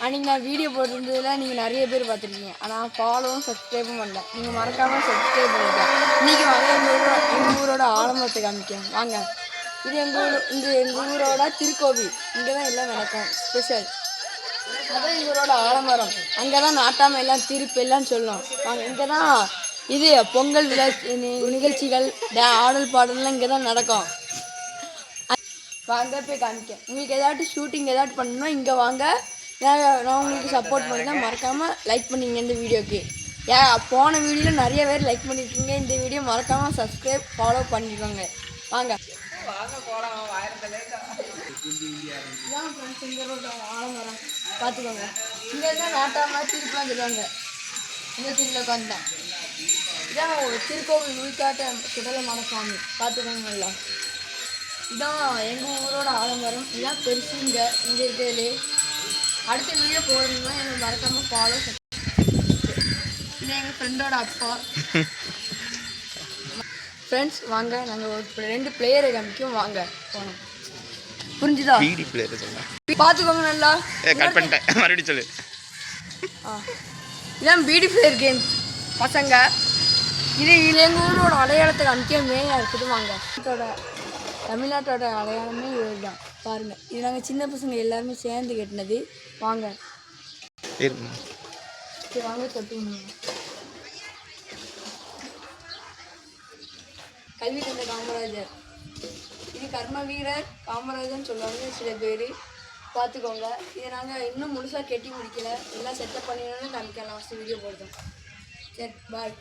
அன்றைக்கி நான் வீடியோ போட்டிருந்ததில் நீங்கள் நிறைய பேர் பார்த்துருக்கீங்க. ஆனால் ஃபாலோவும் சப்ஸ்கிரைபும் பண்ணல. நீங்கள் மறக்காமல் சப்ஸ்கிரைப் பண்ணிருக்கேன் இன்றைக்கி வாங்க எங்கள் ஊரோட எங்கள் ஊரோட ஆலமரத்தை காமிக்கேன் வாங்க. இது எங்கள் ஊர் இந்த எங்கள் ஊரோட திருக்கோவில். இங்கே தான் எல்லாம் நடக்கும். ஸ்பெஷல் அதான் ஊரோட ஆலமரம். அங்கே தான் நாட்டாமல் எல்லாம் திருப்பு எல்லாம் சொல்லும். வாங்க இங்கே தான் இது பொங்கல் விழா நிகழ்ச்சிகள் டே- ஆடல் பாடல்லாம் இங்கே தான் நடக்கும். வாங்க போய் காமிக்க உங்களுக்கு ஏதாட்டும் ஷூட்டிங் ஏதாட்டும் பண்ணணும்னா இங்கே வாங்க. நான் நான் உங்களுக்கு சப்போர்ட் பண்ணுறேன் மறக்காமல் லைக் பண்ணிங்க இந்த வீடியோக்கு. ஏன் போன வீடியோவில் நிறைய பேர் லைக் பண்ணியிருக்கீங்க இந்த வீடியோ மறக்காமல் சப்ஸ்கிரைப் ஃபாலோ பண்ணிக்கோங்க. வாங்க. பார்த்துக்கோங்க இங்கே தான் நாட்டாமல் திருப்பலாம் சொல்லுவாங்க. இந்த திருவிழா உட்காந்துதான் இதான் ஒரு திருக்கோவில் உள்காட்ட சுடலமான சாமி பார்த்துக்கோங்கல்ல இதான் எங்கள் ஊரோட ஆலமரம். இதான் பெருசு இங்கே. இங்கே இருக்கிறதுலே அடுத்த வீடியோ போடணும்னா எனக்கு மறக்காமல் ஃபாலோ இது எங்கள் ஃப்ரெண்டோட அப்பா. ஃப்ரெண்ட்ஸ் வாங்க. நாங்கள் ஒரு ரெண்டு பிளேயரை காமிக்கும். வாங்க போனோம் புரிஞ்சுதா? பிடி பிளேயர் சொல்ல பார்த்துக்கோங்க நல்லா. ஏ கட் பண்ணிட்டேன். மறுபடியும் சொல்லு. இதான் பியூட்டி பிளேயர் கேம் பசங்க. இது இது எங்கள் ஊரோட அடையாளத்தை காமிக்க மெயினாக இருக்குது. வாங்க. தமிழ்நாட்டோட அடையாளமே இதுதான் பாருங்க. இது நாங்கள் சின்ன பசங்க எல்லாருமே சேர்ந்து கட்டினது. வாங்க. சரி வாங்க. கல்வி தந்த காமராஜர். இது கர்ம வீரர் காமராஜர்னு சொல்லுவாங்க சில பேர். பார்த்துக்கோங்க இதை நாங்கள் இன்னும் முழுசாக கெட்டி முடிக்கல. எல்லாம் செட்டப் பண்ணிடணும்னு காமிக்கலாம் லாஸ்ட் வீடியோ போடுறோம் சரி பாய்